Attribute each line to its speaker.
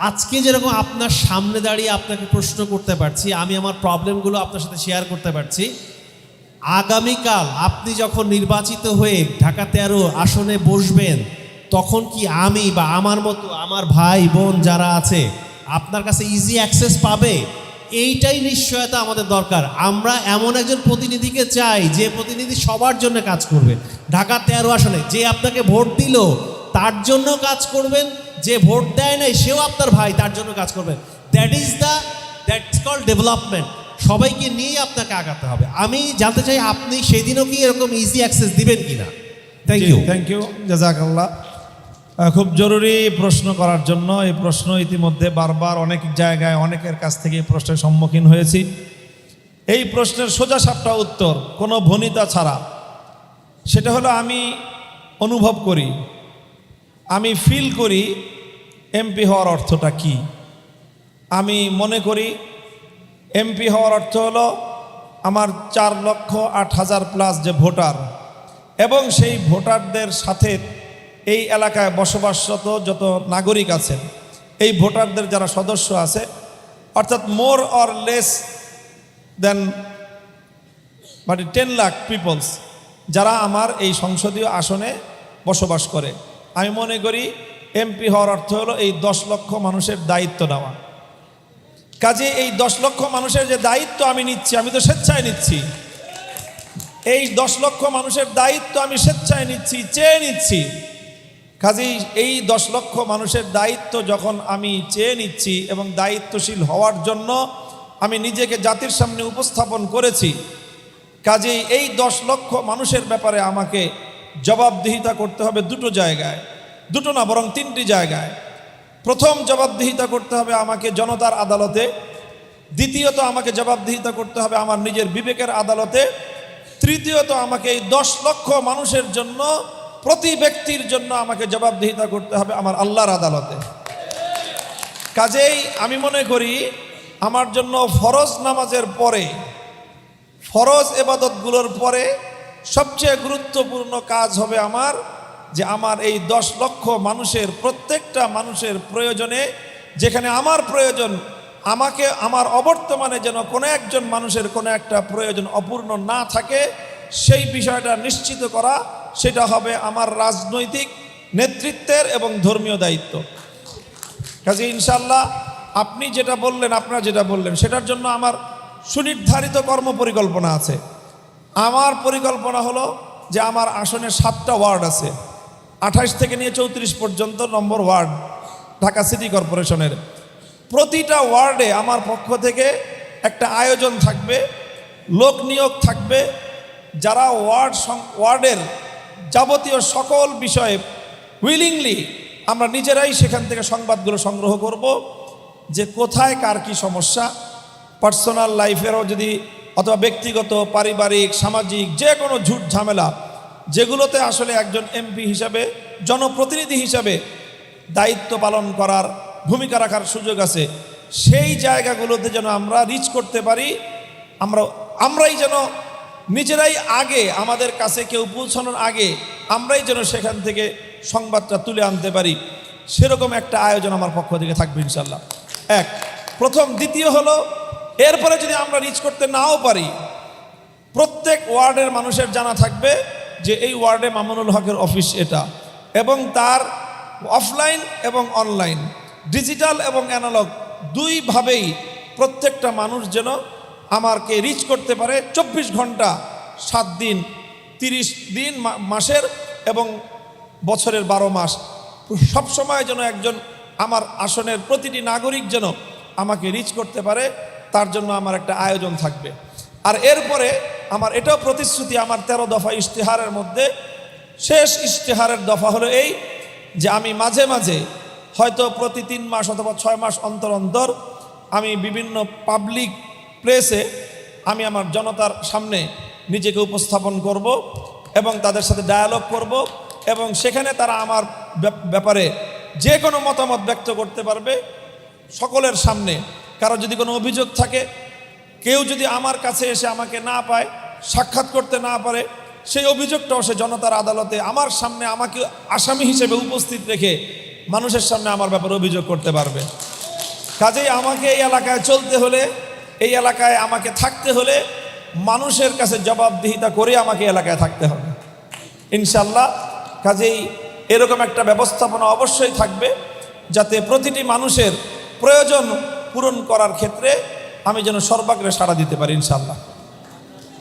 Speaker 1: আজকে যেরকম আপনার সামনে দাঁড়িয়ে আপনাকে প্রশ্ন করতে পারছি, আমি আমার প্রবলেমগুলো আপনার সাথে শেয়ার করতে পারছি। আগামীকাল আপনি যখন নির্বাচিত হয়ে ঢাকা তেরো আসনে বসবেন, তখন কি আমি বা আমার মতো আমার ভাই, বোন যারা আছে, আপনার কাছে ইজি অ্যাক্সেস পাবে? এইটাই নিশ্চয়তা আমাদের দরকার। আমরা এমন একজন প্রতিনিধিকে চাই, যে প্রতিনিধি সবার জন্য কাজ করবে। ঢাকা তেরো আসনে যে আপনাকে ভোট দিল, তার জন্য কাজ করবেন যে ভোট দেয় নাই সেও আপনার ভাই তার জন্য কাজ করবেন that is the that's call development সবাইকে নিয়ে আপনাকে আগাতে হবে। আমি জানতে চাই আপনি সেদিনও কি এরকম ইজি অ্যাক্সেস দিবেন কিনা? থ্যাংক ইউ
Speaker 2: থ্যাংক ইউ জাজাকাল্লাহ। খুব জরুরি প্রশ্ন করার জন্য। এই প্রশ্ন ইতিমধ্যে বারবার অনেক জায়গায় অনেকের কাছ থেকে এই প্রশ্নের সম্মুখীন হয়েছি। এই প্রশ্নের সোজা সাপটা উত্তর কোনো ভনিতা ছাড়া। সেটা হলো আমি অনুভব করি আমি ফিল করি এমপি হওয়ার অর্থটা কি? আমি মনে করি এমপি হওয়ার অর্থ হলো আমার চার লক্ষ আট হাজার প্লাস যে ভোটার এবং সেই ভোটারদের সাথে এই এলাকায় বসবাসরত যত নাগরিক আছেন, এই ভোটারদের যারা সদস্য আছে, অর্থাৎ মোর অর লেস দেন মানে টেন লাখ পিপলস যারা আমার এই সংসদীয় আসনে বসবাস করে। আমি মনে করি এমপি হওয়ার অর্থ হলো এই দশ লক্ষ মানুষের দায়িত্ব নেওয়া। কাজে এই দশ লক্ষ মানুষের যে দায়িত্ব আমি নিচ্ছি, আমি তো স্বেচ্ছায় নিচ্ছি। এই দশ লক্ষ মানুষের দায়িত্ব আমি স্বেচ্ছায় নিচ্ছি, চেয়ে নিচ্ছি। কাজেই এই দশ লক্ষ মানুষের দায়িত্ব যখন আমি চেয়ে নিচ্ছি এবং দায়িত্বশীল হওয়ার জন্য আমি নিজেকে জাতির সামনে উপস্থাপন করেছি, কাজেই এই দশ লক্ষ মানুষের ব্যাপারে আমাকে জবাবদিহিতা করতে হবে দুটো জায়গায়। দুটো না, বরং তিনটি জায়গায়। প্রথম জবাবদিহিতা করতে হবে আমাকে জনতার আদালতে। দ্বিতীয়ত আমাকে জবাবদিহিতা করতে হবে আমার নিজের বিবেকের আদালতে। তৃতীয়ত আমাকে এই দশ লক্ষ মানুষের জন্য, প্রতি ব্যক্তির জন্য আমাকে জবাবদিহিতা করতে হবে আমার আল্লাহর আদালতে। কাজেই আমি মনে করি, আমার জন্য ফরজ নামাজের পরে, ফরজ এবাদতগুলোর পরে সবচেয়ে গুরুত্বপূর্ণ কাজ হবে আমার যে আমার এই দশ লক্ষ মানুষের, প্রত্যেকটা মানুষের প্রয়োজনে, যেখানে আমার প্রয়োজন, আমাকে, আমার অবর্তমানে যেন কোনো একজন মানুষের কোনো একটা প্রয়োজন অপূর্ণ না থাকে, সেই বিষয়টা নিশ্চিত করা, সেটা হবে আমার রাজনৈতিক নেতৃত্বের এবং ধর্মীয় দায়িত্ব। কাজে ইনশাল্লাহ আপনি যেটা বললেন, আপনারা যেটা বললেন, সেটার জন্য আমার সুনির্ধারিত কর্ম পরিকল্পনা আছে। আমার পরিকল্পনা হলো যে আমার আসনে সাতটা ওয়ার্ড আছে। আঠাশ থেকে নিয়ে চৌত্রিশ পর্যন্ত নম্বর ওয়ার্ড ঢাকা সিটি কর্পোরেশনের। প্রতিটা ওয়ার্ডে আমার পক্ষ থেকে একটা আয়োজন থাকবে, লোক নিয়োগ থাকবে, যারা ওয়ার্ড ওয়ার্ডের যাবতীয় সকল বিষয়ে উইলিংলি আমরা নিজেরাই সেখান থেকে সংবাদগুলো সংগ্রহ করব যে কোথায় কার কি সমস্যা। পার্সোনাল লাইফেরও যদি অথবা ব্যক্তিগত, পারিবারিক, সামাজিক, যে কোনো ঝুট ঝামেলা, যেগুলোতে আসলে একজন এমপি হিসাবে, জনপ্রতিনিধি হিসাবে দায়িত্ব পালন করার, ভূমিকা রাখার সুযোগ আছে। সেই জায়গাগুলোতে যেন আমরা রিচ করতে পারি, আমরা, আমরাই যেন নিজেরাই আগে, আমাদের কাছে কেউ পৌঁছানোর আগে, আমরাই যেন সেখান থেকে সংবাদটা তুলে আনতে পারি। সেরকম একটা আয়োজন আমার পক্ষ থেকে থাকবে ইনশাল্লাহ এক, প্রথম, দ্বিতীয় হলো এরপরে যদি আমরা রিচ করতে নাও পারি, প্রত্যেক ওয়ার্ডের মানুষের জানা থাকবে যে এই ওয়ার্ডে মামুনুল হকের অফিস এটা এবং তার অফলাইন এবং অনলাইন ডিজিটাল এবং অ্যানালগ দুইভাবেই প্রত্যেকটা মানুষ যেন আমাকে রিচ করতে পারে চব্বিশ ঘণ্টা, সাত দিন, তিরিশ দিন মাসের এবং বছরের বারো মাস। সব সময় যেন একজন আমার আসনের প্রতিটি নাগরিক যেন আমাকে রিচ করতে পারে তার জন্য আমার একটা আয়োজন থাকবে। আর এরপরে আমার এটাও প্রতিশ্রুতি আমার তেরো দফা ইশতেহারের মধ্যে। শেষ ইশতেহারের দফা হলো এই যে আমি মাঝে মাঝে হয়তো প্রতি তিন মাস অথবা ছয় মাস অন্তর অন্তর আমি বিভিন্ন পাবলিক প্লেসে আমি আমার জনতার সামনে নিজেকে উপস্থাপন করব এবং তাদের সাথে ডায়ালগ করব এবং সেখানে তারা আমার ব্যাপ- ব্যাপারে যে কোনো মতামত ব্যক্ত করতে পারবে সকলের সামনে। কারও যদি কোনো অভিযোগ থাকে, কেউ যদি আমার কাছে এসে আমাকে না পায়, সাক্ষাৎ করতে না পারে, সেই অভিযোগটাও সে জনতার আদালতে আমার সামনে আমাকে আসামি হিসেবে উপস্থিত রেখে মানুষের সামনে আমার ব্যাপারে অভিযোগ করতে পারবে। কাজেই আমাকে এই এলাকায় চলতে হলে, এই এলাকায় আমাকে থাকতে হলে মানুষের কাছে জবাবদিহিতা করে আমাকে এলাকায় থাকতে হবে। ইনশাল্লাহ কাজেই এরকম একটা ব্যবস্থাপনা অবশ্যই থাকবে, যাতে প্রতিটি মানুষের প্রয়োজন পূরণ করার ক্ষেত্রে আমি যেন সর্বাগ্রে সাড়া দিতে পারি ইনশাল্লাহ